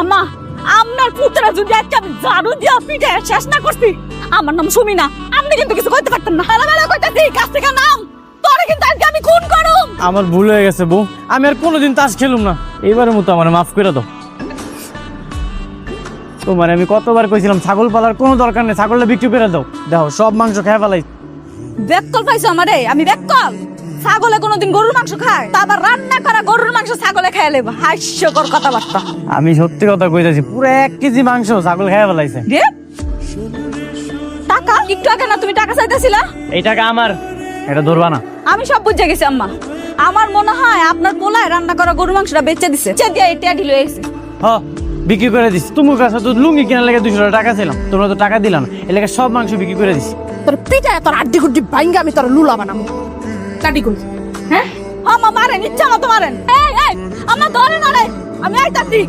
আম্মা আপনার পুত্রা যদি আমি ঝাড়ু দিয়া পিঠে শেষ না করছি আমার নাম সুমিনা। আপনি কিন্তু কিছু করতে পারতেন না। কইতাছি কাছ থেকে নাম? তোরে কিন্তু আজকে আমি খুন করুম। আমার ভুল হয়ে গেছে বউ। আমি আর কোনোদিন তাস খেলুম না। মতো আমার মাফ করে দাও। তোমার আমি কতবার কইছিলাম ছাগল পালার কোনো দরকার নেই ছাগলটা বিক্রি করে দাও। দেখো সব মাংস খেয়ে ফেলাই। বেককল পাইছো আমারে? আমি বেককল। ছাগলে কোনোদিন গরুর মাংস খায় তা আবার রান্না করা ছাগলে খেয়ে লেব হাস্যকর কথাবার্তা। আমি সত্যি কথা কইতাছি পুরো এক কেজি মাংস ছাগল খেয়ে ফেলাইছে। রে টাকা? একটু আগে না তুমি টাকা চাইতেছিলা? এই টাকা আমার এটা ধরবা না। আমি সব বুঝে গেছি আম্মা। আমার মনে হয় আপনার পোলায় রান্না করা গরুর মাংসটা বেচে দিছে। চেয়ে দিয়ে এটা ঢিল হয়েছে হ বিক্রি করে দিস তুমি কাছে তো লুঙ্গি কেনার লেগে দুশো টাকা ছিলাম তোমরা তো টাকা দিলাম এ লেগে সব মাংস বিক্রি করে দিস তোর পিঠে তোর আড্ডি গুড্ডি ভাঙ্গা আমি তোর লুলা বানাবো। করি হ্যাঁ আমা মারেন ইচ্ছা মতো মারেন। ধরে না আমি আমি আইতাছি